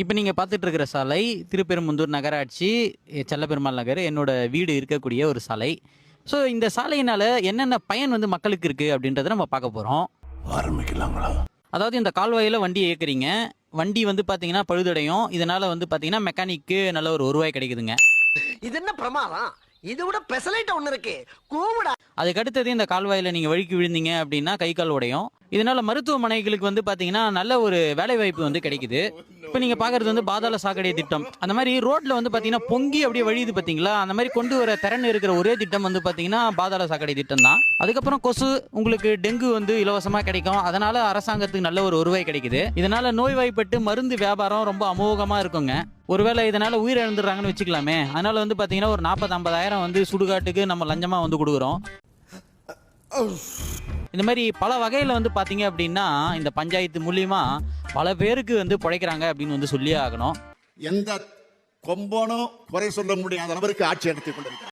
இப்போ நீங்கள் பார்த்துட்டு இருக்கிற சாலை திருப்பெரும்புந்தூர் நகராட்சி செல்லப்பெருமாள் நகர் என்னோட வீடு இருக்கக்கூடிய ஒரு சாலை. ஸோ இந்த சாலையினால என்னென்ன பயன் வந்து மக்களுக்கு இருக்கு அப்படின்றத நம்ம பார்க்க போகிறோம் ஆரம்பிக்கலாங்களா? அதாவது இந்த கால்வாயில் வண்டி இயக்குறீங்க. வண்டி வந்து பார்த்தீங்கன்னா பழுதடையும். இதனால வந்து பார்த்தீங்கன்னா மெக்கானிக்கு நல்ல ஒரு வருவாய் கிடைக்குதுங்க. இது என்ன பிரமாதம்? இது விட பெசலைட் ஒண்ணு இருக்கு. கூவுடா. அதுக்கு அடுத்தது இந்த கால்வாயில் நீங்கள் வழுக்கி விழுந்தீங்க அப்படின்னா கை கால் உடையும். இதனால மருத்துவமனைகளுக்கு வந்து பார்த்தீங்கன்னா நல்ல ஒரு வேலை வாய்ப்பு வந்து கிடைக்குது. இப்போ நீங்கள் பார்க்குறது வந்து பாதாள சாக்கடை திட்டம். அந்த மாதிரி ரோட்டில் வந்து பார்த்தீங்கன்னா பொங்கி அப்படியே வழியுது பார்த்தீங்களா அந்த மாதிரி கொண்டு வர திறன் இருக்கிற ஒரே திட்டம் வந்து பார்த்தீங்கன்னா பாதாள சாக்கடை திட்டம் தான். அதுக்கப்புறம் கொசு உங்களுக்கு டெங்கு வந்து இலவசமாக கிடைக்கும். அதனால அரசாங்கத்துக்கு நல்ல ஒரு வருவாய் கிடைக்குது. இதனால நோய்வாய்ப்பட்டு மருந்து வியாபாரம் ரொம்ப அமோகமாக இருக்குங்க. ஒருவேளை இதனால உயிரிழந்துடுறாங்கன்னு வச்சுக்கலாமே. அதனால வந்து பார்த்தீங்கன்னா ஒரு நாற்பது ஐம்பதாயிரம் வந்து சுடுகாட்டுக்கு நம்ம லஞ்சமாக வந்து கொடுக்குறோம். இந்த மாதிரி பல வகையில் வந்து பார்த்தீங்க அப்படின்னா இந்த பஞ்சாயத்து மூலியமா பல பேருக்கு வந்து பிழைக்கிறாங்க அப்படின்னு வந்து சொல்லியே ஆகணும். எந்த கொம்பனும் குறை சொல்ல முடியாத அளவிற்கு ஆட்சி நடத்தி கொண்டிருக்கிறார்